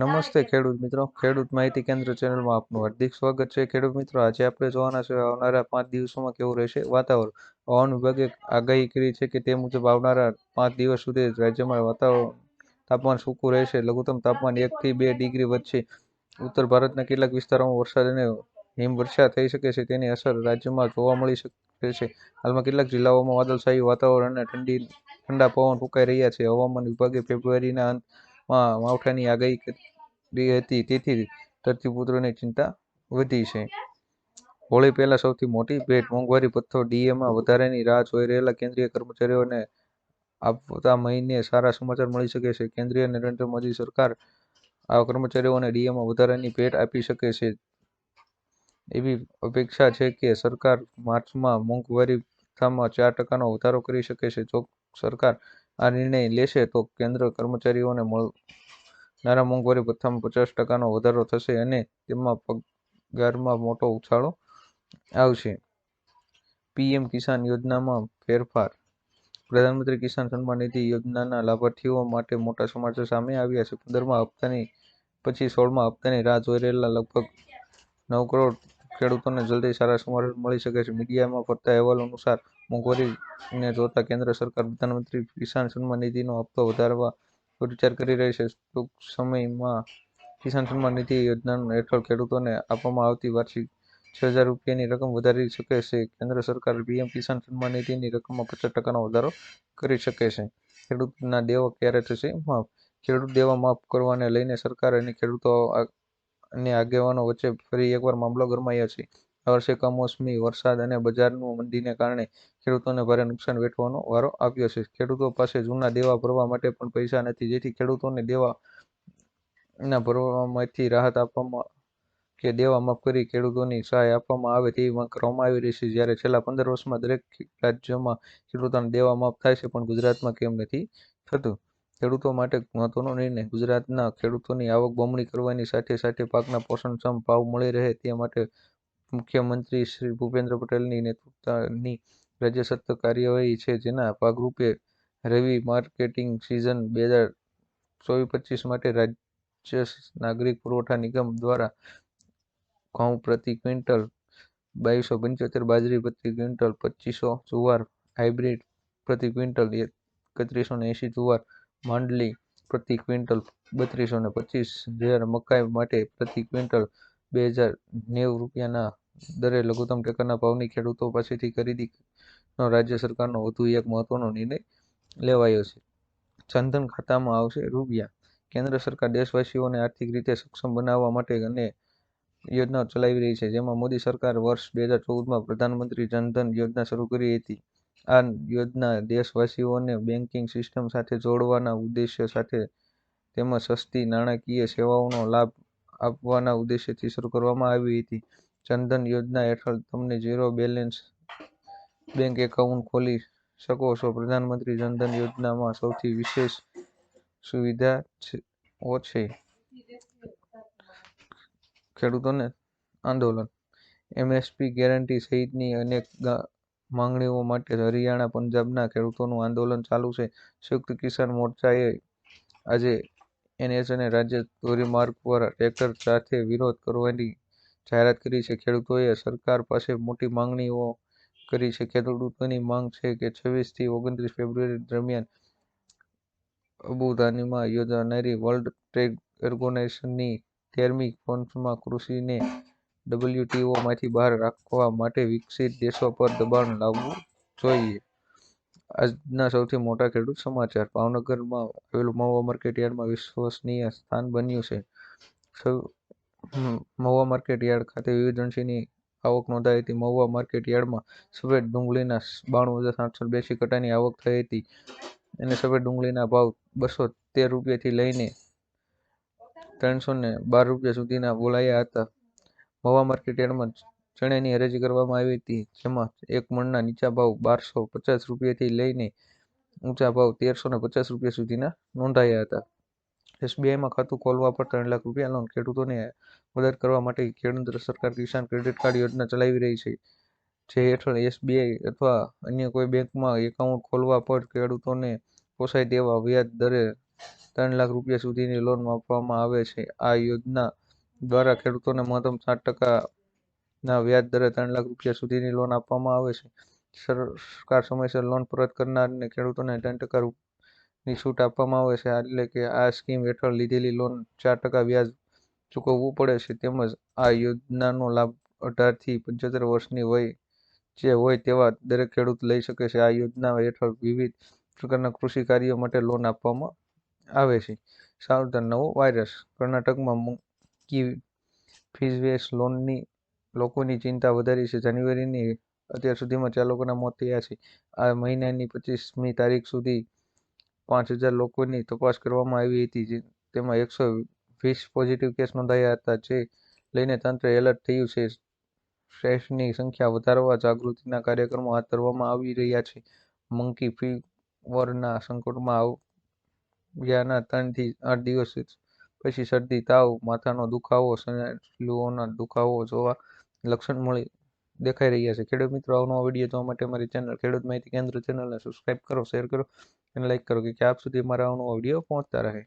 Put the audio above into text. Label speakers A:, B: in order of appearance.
A: નમસ્તે ખેડૂત મિત્રો. ખેડૂત માહિતી કેન્દ્ર ચેનલમાં આપનું હાર્દિક સ્વાગત છે. ખેડૂત મિત્રો આજે આપણે જોવાના છે આવનારા પાંચ દિવસોમાં કેવું રહેશે વાતાવરણ. હવામાન વિભાગે આગાહી કરી છે કે તે મુજબ આવનારા પાંચ દિવસ સુધી રાજ્યમાં વાતાવરણ તાપમાન સૂકું રહેશે. લઘુત્તમ તાપમાન એકથી બે ડિગ્રી વચ્ચે ઉત્તર ભારતના કેટલાક વિસ્તારોમાં વરસાદ અને હિમવર્ષા થઈ શકે છે. તેની અસર રાજ્યમાં જોવા મળી શકે છે હાલમાં કેટલાક જિલ્લાઓમાં વાદળછાયું વાતાવરણ અને ઠંડી ઠંડા પવન ફૂંકાઈ રહ્યા છે. હવામાન વિભાગે ફેબ્રુઆરીના અંતમાં માવઠાની આગાહી કરી હતી. તેથી ધરતીપુત્રોની ચિંતા વધી છે. હોળી પહેલા સૌથી મોટી ભેટ મોંઘવારી ભથ્થો ડીએમાં વધારાની રાહ જોઈ રહેલા કેન્દ્રીય કર્મચારીઓને આવતા મહિને સારા સમાચાર મળી શકે છે. કેન્દ્રીય નરેન્દ્ર મોદી સરકાર આ કર્મચારીઓને ડીએમાં વધારાની ભેટ આપી શકે છે. એવી અપેક્ષા છે કે સરકાર માર્ચમાં મોંઘવારી ભથ્થામાં ચાર ટકાનો વધારો કરી શકે છે. જો સરકાર આ નિર્ણય લેશે તો કેન્દ્ર કર્મચારીઓને મળનારા મોંઘવારી ભથ્થામાં પચાસ ટકાનો વધારો થશે અને તેમાં પગારમાં મોટો ઉછાળો આવશે. પીએમ કિસાન યોજનામાં ફેરફાર, પ્રધાનમંત્રી કિસાન સન્માન નિધિ યોજનાના લાભાર્થીઓ માટે મોટા સમાચાર સામે આવ્યા છે. પંદરમા હપ્તાની પછી સોળમા હપ્તાની રાહ જોઈ રહેલા લગભગ નવ કરોડ ખેડૂતોને જલ્દી સારા સમાચાર મળી શકે છે. મીડિયામાં ફરતા અહેવાલો અનુસાર, મોંઘવારીને જોતા કેન્દ્ર સરકાર પ્રધાનમંત્રી કિસાન સન્માન નિધિનો હપ્તો વધારવા વિચાર કરી રહી છે. ટૂંક સમયમાં કિસાન સન્માન નિધિ યોજના હેઠળ ખેડૂતોને આપવામાં આવતી વાર્ષિક છ હજાર રૂપિયાની રકમ વધારી શકે છે. કેન્દ્ર સરકાર પીએમ કિસાન સન્માન નિધિની રકમમાં પચાસ ટકાનો વધારો કરી શકે છે. ખેડૂતના દેવા ક્યારે થશે? માફ ખેડૂત દેવા માફ કરવાને લઈને સરકાર અને ખેડૂતો અને આગેવાનો વચ્ચે ફરી એકવાર મામલો ગરમાયો છે. આ વર્ષે કમોસમી વરસાદ અને બજારનું મંદીને કારણે ખેડૂતોને ભારે નુકસાન વેઠવાનો વારો આવ્યો છે. ખેડૂતો પાસે જૂના દેવા ભરવા માટે પણ પૈસા નથી, જેથી ખેડૂતોને દેવાના ભરવામાંથી રાહત આપવામાં કે દેવા માફ કરી ખેડૂતોની સહાય આપવામાં આવે તેવી માંગ કરવામાં આવી રહી છે. જ્યારે છેલ્લા પંદર વર્ષમાં દરેક રાજ્યમાં ખેડૂતોને દેવા માફ થાય છે, પણ ગુજરાતમાં કેમ નથી થતું? ખેડૂતો માટે મહત્વનો નિર્ણય. ગુજરાતના ખેડૂતોની આવક બમણી કરવાની સાથે સાથે પાકના પોષણક્ષમ ભાવ મળી રહે તે માટે મુખ્યમંત્રી શ્રી ભૂપેન્દ્ર પટેલની નેતૃત્વની રાજ્ય સત્તા કાર્યવાહી છે, જેના ભાગરૂપે રવિ માર્કેટિંગ સિઝન બે હજાર ચોવીસ પચીસ માટે રાજ્ય નાગરિક પુરવઠા નિગમ દ્વારા ઘઉં પ્રતિ ક્વિન્ટલ બાવીસો પંચોતેર, બાજરી પ્રતિ ક્વિન્ટલ પચીસો, જુવાર હાઇબ્રિડ પ્રતિ ક્વિન્ટલ એકત્રીસો ને એંશી, જુવાર માંડલી પ્રતિ ક્વિન્ટલ બત્રીસો ને પચીસ જ્યારે મકાઈ માટે પ્રતિ ક્વિન્ટલ બે હજાર નેવું રૂપિયાના દરે લઘુત્તમ ટેકાના ભાવની ખેડૂતો પાસેથી ખરીદીનો રાજ્ય સરકારનો વધુ એક મહત્વનો નિર્ણય લેવાયો છે. જનધન ખાતામાં આવશે રૂપિયા. કેન્દ્ર સરકાર દેશવાસીઓને આર્થિક રીતે સક્ષમ બનાવવા માટે અને યોજનાઓ ચલાવી રહી છે. જેમાં મોદી સરકાર વર્ષ બે હજાર ચૌદમાં પ્રધાનમંત્રી જનધન યોજના શરૂ કરી હતી. આ યોજના દેશવાસીઓને બેન્કિંગ સિસ્ટમ સાથે જોડવાના ઉદ્દેશ્ય સાથે તેમજ સસ્તી નાણાકીય સેવાઓનો લાભ આપવાના ઉદ્દેશ્યથી શરૂ કરવામાં આવી હતી. જનધન યોજના હેઠળ તમને ઝીરો બેલેન્સ બેંક એકાઉન્ટ ખોલી શકો છો. પ્રધાનમંત્રી જનધન યોજનામાં સૌથી વિશેષ સુવિધા છે ખેડૂતોને આંદોલન. એમએસપી ગેરંટી સહિતની અનેક માંગણીઓ માટે હરિયાણા, પંજાબના ખેડૂતોનું આંદોલન ચાલુ છે. સંયુક્ત કિસાન મોરચાએ આજે એનએસ અને રાજ્ય ધોરીમાર્ગ પર ટ્રેક્ટર સાથે વિરોધ કરવાની જાહેરાત કરી છે. ખેડૂતોએ સરકાર પાસે મોટી માંગણીઓ કરી છે. ખેડૂતોની માંગ છે કે છવ્વીસથી ઓગણત્રીસ ફેબ્રુઆરી દરમિયાન અબુધાનીમાં યોજાનારી વર્લ્ડ ટ્રેડ ઓર્ગેનાઇઝેશનની તેરમી કોન્ફરન્સમાં કૃષિને ડબલ્યુટીઓ માંથી બહાર રાખવા માટે વિકસિત દેશો પર દબાણ લાવવું જોઈએ. આજના સૌથી મોટા ખેડૂત સમાચાર. ભાવનગરમાં આવેલું મહુવા માર્કેટ યાર્ડમાં વિશ્વસનીય સ્થાન બન્યું છે. મહુવા માર્કેટ યાર્ડ ખાતે વિવિધ અંશીની આવક નોંધાઈ હતી. મહુવા માર્કેટ યાર્ડમાં સફેદ ડુંગળીના બાણું હજાર સાતસો બેસી કટાની આવક થઈ હતી અને સફેદ ડુંગળીના ભાવ બસો તેર રૂપિયાથી લઈને ત્રણસો ને બાર રૂપિયા સુધીના બોલાયા હતા. મહુવા માર્કેટ યાર્ડમાં ચણાની હરાજી કરવામાં આવી હતી, જેમાં એક મણના નીચા ભાવ બારસો પચાસ રૂપિયાથી લઈને ઊંચા ભાવ તેરસો ને પચાસ રૂપિયા સુધીના નોંધાયા હતા. એસબીઆઈમાં ખાતું ખોલવા પર ત્રણ લાખ રૂપિયા લોન ખેડૂતોને મદદ કરવા માટે કેન્દ્ર સરકાર કિસાન ક્રેડિટ કાર્ડ યોજના ચલાવી રહી છે. જે હેઠળ એસબીઆઈ અથવા અન્ય કોઈ બેંકમાં એકાઉન્ટ ખોલવા પર ખેડૂતોને પોસાય તેવા વ્યાજ દરે ત્રણ લાખ રૂપિયા સુધીની લોન આપવામાં આવે છે. આ યોજના દ્વારા ખેડૂતોને મહત્તમ સાત ટકાના વ્યાજ દરે ત્રણ લાખ રૂપિયા સુધીની લોન આપવામાં આવે છે. સરકાર સમયસર લોન પરત કરનારને ખેડૂતોને ત્રણ ટકા ની છૂટ આપવામાં આવે છે. એટલે કે આ સ્કીમ હેઠળ લીધેલી લોન ચાર ટકા વ્યાજ ચૂકવવું પડે છે. તેમજ આ યોજનાનો લાભ અઢારથી પંચોતેર વર્ષની વય જે હોય તેવા દરેક ખેડૂત લઈ શકે છે. આ યોજના હેઠળ વિવિધ પ્રકારના કૃષિ કાર્યો માટે લોન આપવામાં આવે છે. સાવધાન, નવો વાયરસ. કર્ણાટકમાં મંકી ફીઝવેસ લોનની લોકોની ચિંતા વધારી છે. જાન્યુઆરીની અત્યાર સુધીમાં ચાર લોકોના મોત થયા છે. આ મહિનાની પચીસમી તારીખ સુધી પાંચ હજાર લોકોની તપાસ કરવામાં આવી હતી તેમાં એકસો વીસ પોઝિટિવ કેસ નોંધાયા હતા, જે લઈને તંત્ર એલર્ટ થયું છે. ટેસ્ટની સંખ્યા વધારવા જાગૃતિના કાર્યક્રમો હાથ ધરવામાં આવી રહ્યા છે. મંકી ફીવરના સંકટમાં આવ્યાના ત્રણથી આઠ દિવસ પછી શરદી, તાવ, માથાનો દુખાવો સ્નાયુઓનો દુખાવો જોવા લક્ષણ મળી દેખાઈ રહ્યા છે. ખેડૂત મિત્રો આવનો વીડિયો જોવા માટે અમારી ચેનલ ખેડૂત માહિતી કેન્દ્ર ચેનલને સબસ્ક્રાઈબ કરો શેર કરો અને લાઇક કરો કે આપ સુધી મારા આવનો વીડિયો પહોંચતા રહે.